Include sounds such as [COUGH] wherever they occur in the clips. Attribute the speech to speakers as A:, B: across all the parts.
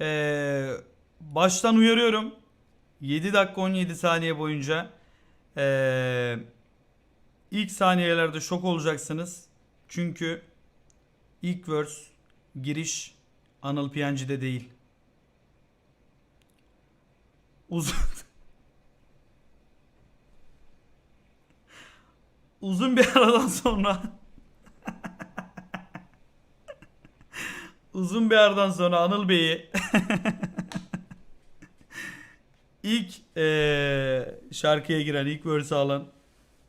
A: Ee, baştan uyarıyorum. 7 dakika 17 saniye boyunca ee, ilk saniyelerde şok olacaksınız. Çünkü ilk verse giriş Anıl Piyancı'da değil. Uzun [LAUGHS] Uzun bir aradan sonra Uzun bir aradan sonra Anıl Bey'i [LAUGHS] ilk eee, şarkıya giren, ilk verse alan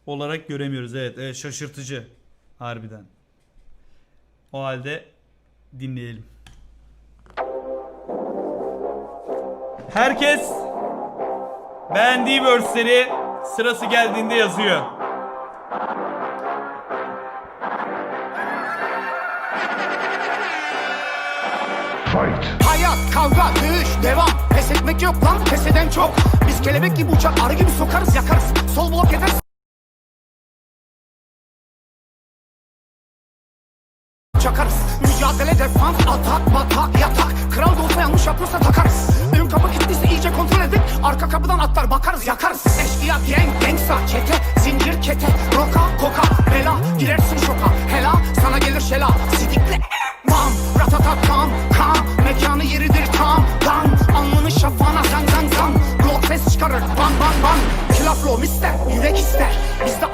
A: olarak göremiyoruz. Evet, evet şaşırtıcı harbiden. O halde dinleyelim. Herkes beğendiği verse'leri sırası geldiğinde yazıyor.
B: Hayat, kavga, dövüş, devam Pes etmek yok lan, pes eden çok. Biz kelebek gibi uçar, arı gibi sokarız, yakarız. Sol blok ederiz Çakarız. Mücadele, defans, atak, batak, yatak. Kral da olsa yanlış yapıyorsa takarız. Ön kapı kilitliyse iyice kontrol edin. Arka kapıdan atlar bakarız, yakarız. Eşkıya, gang, gangsta, çete Zincir, kete, roka, koka, bela Girersin şoka, hela Sana gelir şela, sidikle Bam, ratata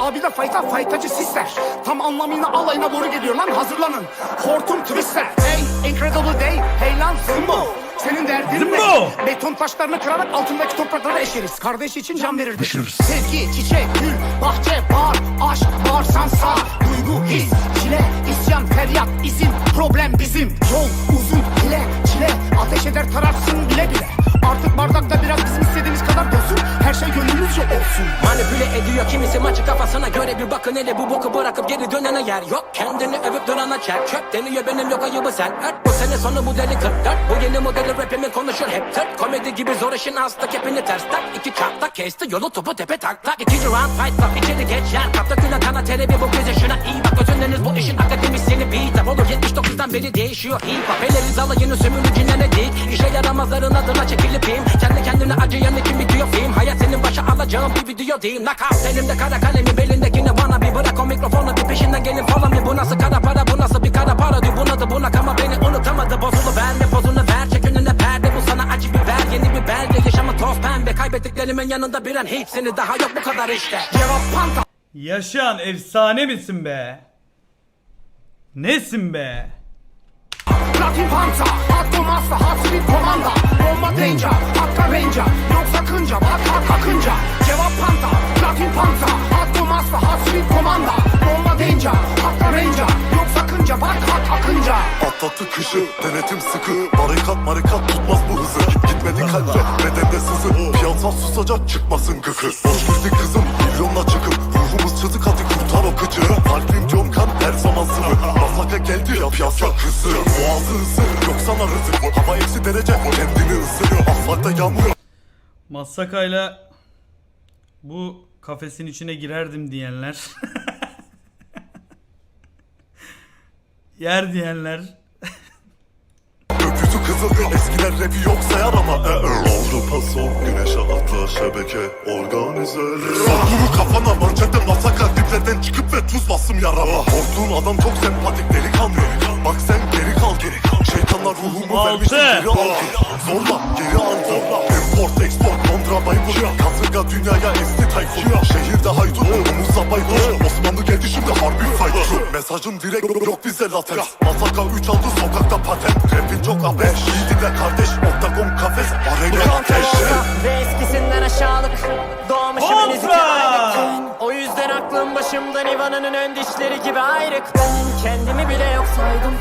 B: Bizde abi de fayta, faytacı sisler Tam anlamıyla alayına doğru geliyor lan hazırlanın. Hortum twister, hey incredible day. Hey lan zımbo senin derdin
A: Zımbo!
B: ne? Beton taşlarını kırarak altındaki topraklara eşeriz. Kardeş için can verirdik. Sevgi, çiçek, gül, bahçe, bar Aşk, bağırsan sağ Duygu, his, çile, isyan, feryat, izin Problem bizim, yol uzun, bile, çile Ateş eder tararsın bile bile Artık bardakta biraz bizim istediğimiz kadar dolsun Her şey gönlümüzce olsun.
C: Manipüle ediyor kimisi maçı kafasına göre bir bakın. Hele bu boku bırakıp geri dönene yer yok. Kendini övüp durana çek çöp deniyor. Benim yok ayıbı sen ört. Bu sene sonu bu deli 44 bu yeni modeli rapimin konuşur hep tırt. Komedi gibi zor işin hasta kepini ters tak. İki çarpta kesti yolu topu tepe tak tak. İkinci round fight stop. İçeri geç yer. Kapta güne kana terebi bu bize şuna iyi bak. Özünleriniz bu işin akademisyeni beat olur 79'dan beri değişiyor hip hop. Eleriz alayını sömürücülerine dik. İşe yaramazların adına çekilip film. Kendi kendine acıyan için bitiyor film. Hayat senin başa alacağın bir video değil. Knockout elimde kara kalemi belindekini bana bir bırak. O mikrofonu bir peşinden gelin falan bir Bu nasıl kara para bu nasıl bir kara para diyor. Buna da bunak ama beni unutamadı. Bozulu verme pozunu ver. Çek önüne perde bu sana acı biber yeni bir belge Yaşamı toz pembe. Kaybettiklerimin yanında bir an hepsini daha yok. Bu kadar işte.
B: Cevap panta
A: Yaşayan efsane misin be? Nesin be?
B: Latin Panta, Hakkı Masta, Hatsi Komanda. Bomba Danger, Hakka Ranger Yok sakınca, bak hak akınca Cevap Panta, Latin Panta Hakkı Masta, Hatsi Komanda. Bomba Danger, Hakka Ranger Yok sakınca, bak hak akınca
D: Atlattı kışı denetim sıkı. Barikat marikat tutmaz bu hızı. Gitmedi kalbe bedende sızı. Piyasa susacak çıkmasın gıkı. Boş müzik kızım milyonla çıkıp Çızık hadi kurtar o kıcı Kalbim conkan her zaman sıvı Masaka geldi ya piyasa hızı Boğazı ısır yok sana rızık Hava eksi derece kendini ısırıyor Asfaltta yağmur
A: Massakayla bu kafesin içine girerdim diyenler. [LAUGHS] Yer diyenler.
D: Gökyüzü kızıl Eskiler rapi yok sayar ama e, e. Avrupa son güneşe atla şebeke organizeleri Vur kafana manşette masaka diplerden çıkıp ve tuz bastım yarama Korktuğun adam çok sempatik delikanlı. Bak sen geri kal geri kal. Şeytanlar ruhumu vermişsin geri al. Zorla geri al zorla. Import export kontra baybur Kasırga dünyaya esti tayfun. Şehirde haydut omuzla baykuş. Osmanlı geldi şimdi harbi fight Mesajım direkt yok bize latex
E: kendimi bile yok saydım.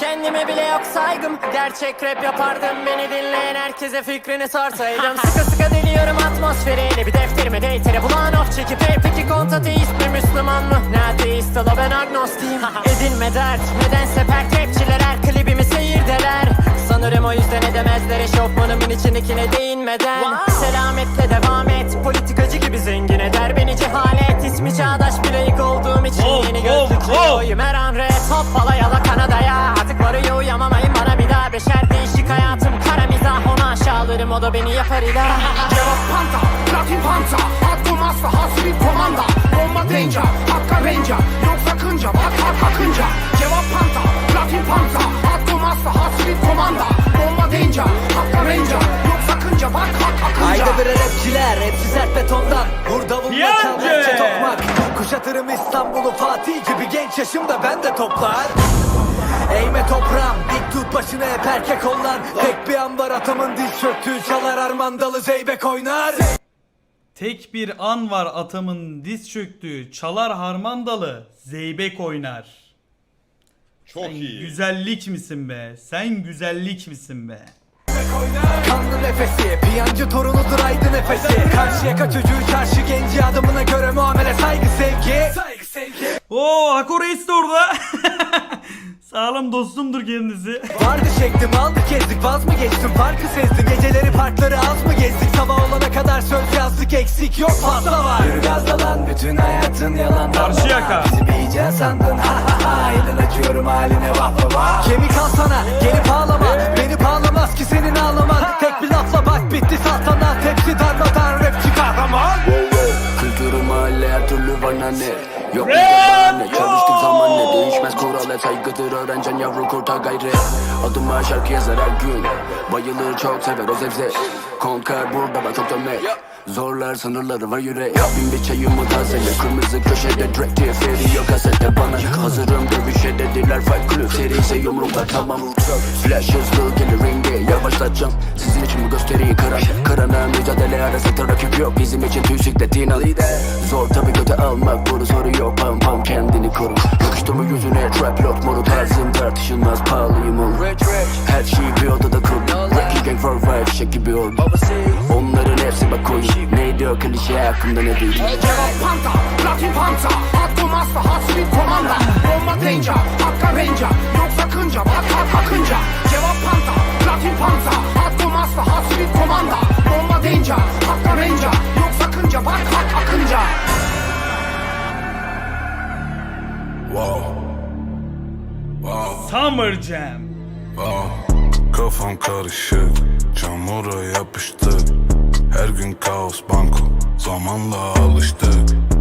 E: Kendime bile yok saygım. Gerçek rap yapardım. Beni dinleyen herkese fikrini sorsaydım. [LAUGHS] Sıkı sıkı deliyorum atmosferi Ele bir defterime deytere bulan of çekip Hey peki kontateist mi Müslüman mı? Ne ateist ola ben agnostiyim. [LAUGHS] Edinme dert. Nedense pert rapçiler her klibimi seyirdeler. Sanırım o yüzden edemezler. Eşofmanımın içindekine değinmeden. Selametle devam isterim o da beni yapar ilah
B: Cevap panta, platin panta. Hakkım asla hasbi komanda. Bomba danger, hakka ranger Yok sakınca, bak hak akınca Cevap panta, platin panta. Hakkım asla hasbi komanda. Bomba danger, hakka ranger Yok sakınca, bak hak akınca
F: Haydi bre rapçiler, hepsi sert betondan. Vur davulla çal rapçe tokmak. Kuşatırım İstanbul'u Fatih gibi genç yaşımda ben de toplar Eğme toprağım, dik tut başını hep erkek ollar Tek bir an var atamın diz çöktüğü çalar armandalı zeybek oynar
A: Tek bir an var atamın diz çöktüğü çalar harmandalı zeybek oynar.
G: Çok
A: Sen
G: iyi.
A: güzellik misin be? Sen güzellik misin be?
F: Kanlı nefesi, piyancı torunudur aydın nefesi Karşıyaka çocuğu çarşı genci adamına göre muamele saygı sevgi Saygı sevgi
A: Oo Hako Reis de Sağlam dostumdur kendisi.
F: Vardı çektim aldı kezdik vaz mı geçtim? Farkı sezdim Geceleri parkları az mı gezdik? Sabah olana kadar söz yazdık eksik yok fazla var. Yürü gazla lan bütün hayatın yalan
A: Karşıyaka.
F: Bizi bir iyice sandın. Ha ha ha. Elin açıyorum haline vah vah vah. Kemik al sana gelip ağlama. Beni bağlamaz ki senin ağlaman. Tek bir lafla bak bitti saltanat Hepsi darmadan rapçi kahraman
H: Kültürü mahalle her türlü var ne? Yok bir bahane Çalıştık Et saygıdır öğrencen yavru kurtar gayri. Adıma şarkı yazar her gün. Bayılır çok sever o zevzek Konker burada bak çok dönmek Zorlar sınırları var yürek. Bin bir çayımı tazele Kırmızı köşede direkt diye feri kasette bana. Hazırım ise yumruklar tamam Flash hızlı gelir ringe Yavaşlatacağım. Sizin için bu gösteriyi kıran Kırana mücadele arasında rakip yok. Bizim için tüysiklet inan Zor tabi göte almak bunu soru yok. Pam pam kendini koru. Yakıştırma yüzüne? Trap lock moru tarzım tartışılmaz pahalıyım oğlum. Her şeyi bir odada kur Rocky gang for five fişek gibi ol Onların hepsi bak oyun Neydi o klişe hakkında ne duydun
B: Cevap panta, platin panta Hakkım asla hasbi komanda Bomba danger, hakka ranger Yok sakınca, bak hak akınca. Cevap panta, platin panta Hakkım asla hasbi komanda Bomba danger, hakka ranger Yok sakınca, bak hak akınca
A: Summer Jam.
I: Kafam karışık, çamura yapıştık Her gün kaos banko, zamanla alıştık.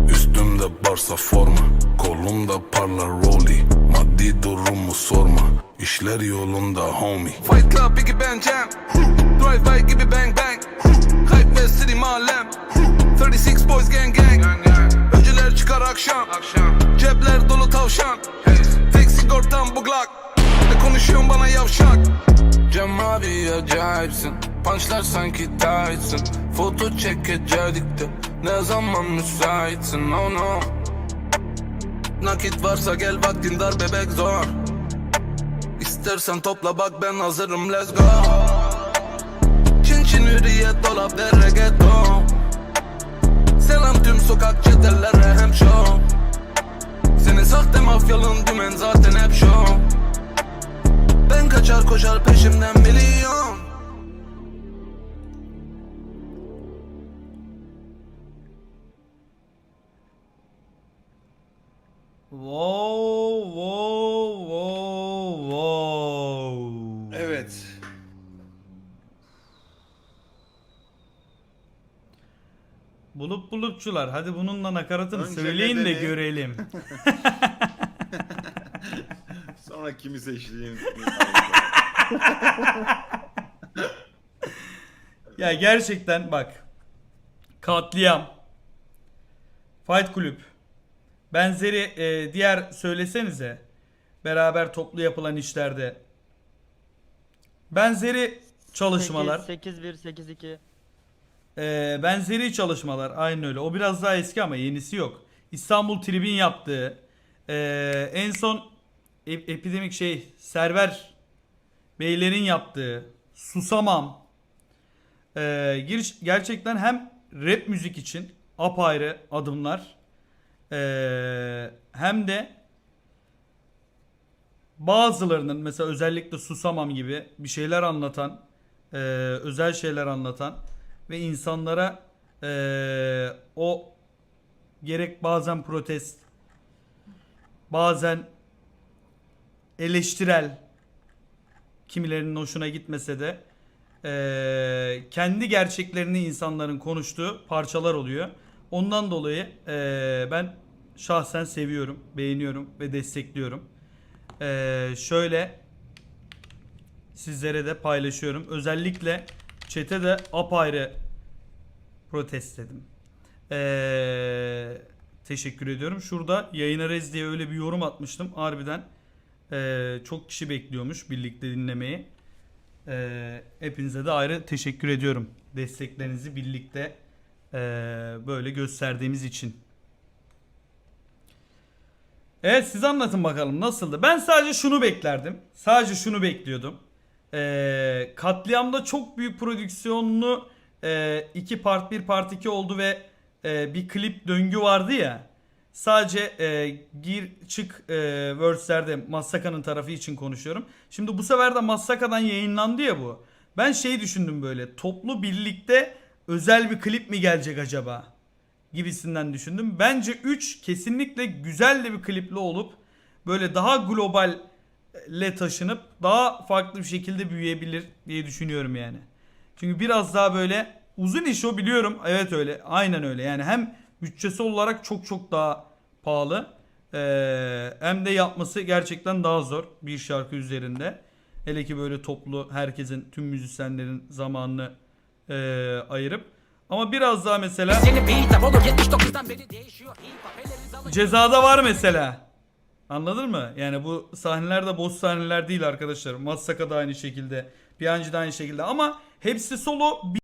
I: Üstümde barsa forma, kolumda parlar rolly. Maddi durumu sorma, işler yolunda homie.
J: Fight Club Biggie Ben Jam Drive by gibi bang bang. Hype ve City mahallem 36 boys gang gang. Öcüler çıkar akşam. Cepler dolu tavşan. Tek sigortam bu Glock Ne konuşuyorsun bana yavşak Cem abi acayipsin. Punchlar sanki Tyson. Foto çekecektik de Ne zaman müsaitsin? Oh no. Nakit varsa gel vaktin dar bebek zor. İstersen topla bak ben hazırım let's go. Çin çin hürriyet dolap ve reggaeton. Selam tüm sokak çetellere hem show. Senin sahte mafyalın dümen zaten hep show Ben kaçar koşar peşimden milyon
A: Wow, wow, wow, wow.
G: Evet.
A: Bulup bulupçular. Hadi bununla nakaratını
G: Önce
A: söyleyin de
G: bedeni.
A: görelim. [LAUGHS]
G: Sonra kimi seçtiğim. [LAUGHS]
A: Ya gerçekten bak. Katliam. Fight Kulüp. Benzeri e, diğer söylesenize. Beraber toplu yapılan işlerde. Benzeri çalışmalar.
K: 8-1 8-2
A: Ee, benzeri çalışmalar aynı öyle. O biraz daha eski ama yenisi yok. İstanbul Tribün yaptığı ee, en son ep- epidemik şey Server Beylerin yaptığı Susamam ee, giriş gerçekten hem rap müzik için apayrı adımlar ee, hem de bazılarının mesela özellikle Susamam gibi bir şeyler anlatan ee, özel şeyler anlatan ve insanlara ee, o gerek bazen protest bazen eleştirel kimilerinin hoşuna gitmese de e, kendi gerçeklerini insanların konuştuğu parçalar oluyor. Ondan dolayı e, ben şahsen seviyorum, beğeniyorum ve destekliyorum. E, şöyle sizlere de paylaşıyorum. Özellikle chat'e de apayrı protestledim. Ee, teşekkür ediyorum. Şurada yayına rez diye öyle bir yorum atmıştım. Harbiden ee, çok kişi bekliyormuş birlikte dinlemeyi. Ee, hepinize de ayrı teşekkür ediyorum. Desteklerinizi birlikte ee, böyle gösterdiğimiz için. Evet siz anlatın bakalım nasıldı. Ben sadece şunu beklerdim. Sadece şunu bekliyordum. Ee, katliamda çok büyük prodüksiyonlu e, iki part bir part 2 oldu ve e, bir klip döngü vardı ya. Sadece e, gir çık e, verse'lerde Massaka'nın tarafı için konuşuyorum. Şimdi bu sefer de Massaka'dan yayınlandı ya bu. Ben şey düşündüm böyle toplu birlikte özel bir klip mi gelecek acaba? gibisinden düşündüm. Bence 3 kesinlikle güzel de bir klipli olup böyle daha globalle taşınıp daha farklı bir şekilde büyüyebilir diye düşünüyorum yani. Çünkü biraz daha böyle uzun iş o biliyorum. Evet öyle. Aynen öyle. Yani hem bütçesi olarak çok çok daha pahalı. Ee, hem de yapması gerçekten daha zor bir şarkı üzerinde. Hele ki böyle toplu herkesin tüm müzisyenlerin zamanını ee, ayırıp. Ama biraz daha mesela
C: Yeni beat up olur 79'dan beri değişiyor hip hop elleri alışıyor
A: Cezada var mesela. Anladın mı? Yani bu sahneler de boş sahneler değil arkadaşlar. Massaka da aynı şekilde. Piyancı da aynı şekilde. Ama hepsi solo